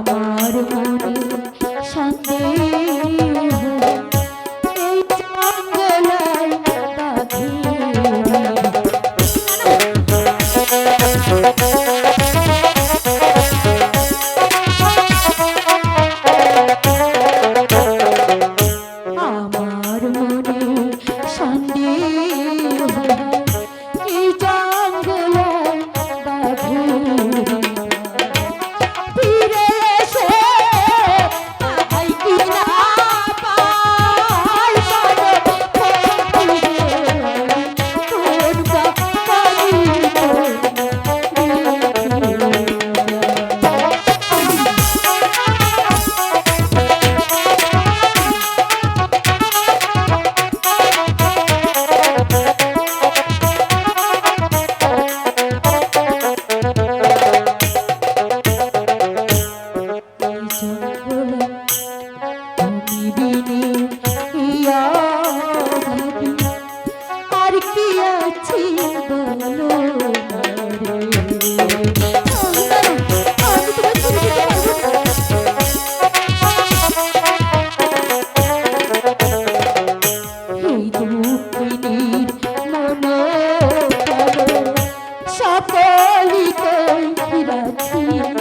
আমার মনে সন্দেহ কালিতে ফিরাছি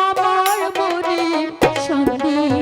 আমার মনে সন্দেহ